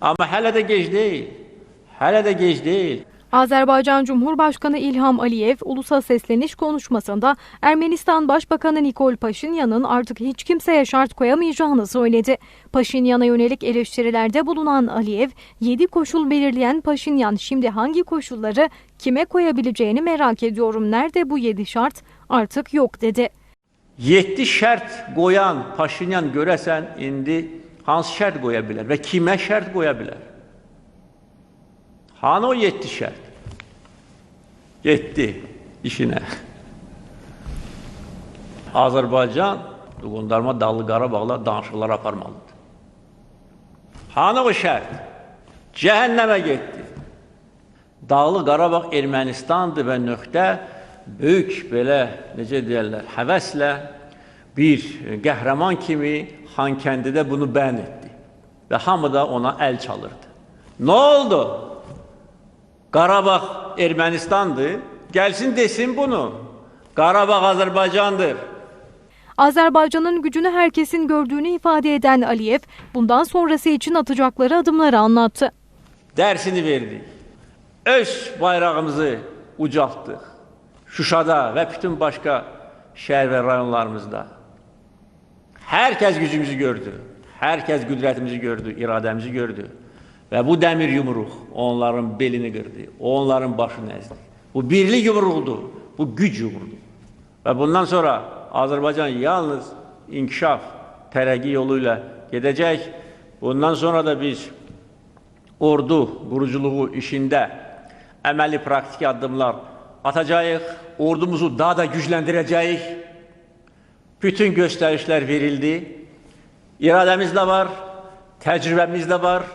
Ama hele de geç değil. Hele de geç değil. Azerbaycan Cumhurbaşkanı İlham Aliyev ulusa sesleniş konuşmasında Ermenistan Başbakanı Nikol Paşinyan'ın artık hiç kimseye şart koyamayacağını söyledi. Paşinyan'a yönelik eleştirilerde bulunan Aliyev, 7 koşul belirleyen Paşinyan şimdi hangi koşulları kime koyabileceğini merak ediyorum. Nerede bu 7 şart? Artık yok dedi. 7 şərt qoyan Paşinyan görəsən indi hansı şərt qoya bilər və kimə şərt qoya bilər? Hanı o 7 şərt? Getdi işinə. Azərbaycan Qondarma Dağlı Qarabağla danışıqlar aparmalıdır. Hanı o şərt? Cəhənnəmə getdi. Dağlı Qarabağ Ermənistandır və nöqtə böyük belə necə deyirlər, həvəslə bir qəhrəman kimi Xankəndidə bunu bəyan etdi və hamı da ona əl çalırdı. Nə oldu? Qarabağ Ermənistandır. Gəlsin desin bunu. Qarabağ Azərbaycandır. Azerbaycan'ın gücünü herkesin gördüğünü ifade eden Aliyev, bundan sonrası için atacakları adımları anlattı. dərsini verdik. Öz bayrağımızı ucaltdıq. Şuşada və bütün başqa şəhər və rayonlarımızda. Hər kəs gücümüzü gördü. Hər kəs qüdrətimizi gördü, iradəmizi gördü. Və bu dəmir yumruq onların belini qırdı, onların başını əzdi. Bu birlik yumruqdur, bu güc yumruqdur. Və bundan sonra Azərbaycan yalnız inkişaf, tərəqqi yolu ilə gedəcək. Bundan sonra da biz ordu quruculuğu işində əməli praktiki addımlar atacağıq. Ordumuzu daha da gücləndirəcəyik. Bütün göstərişlər verildi. İradəmiz də var, təcrübəmiz də var.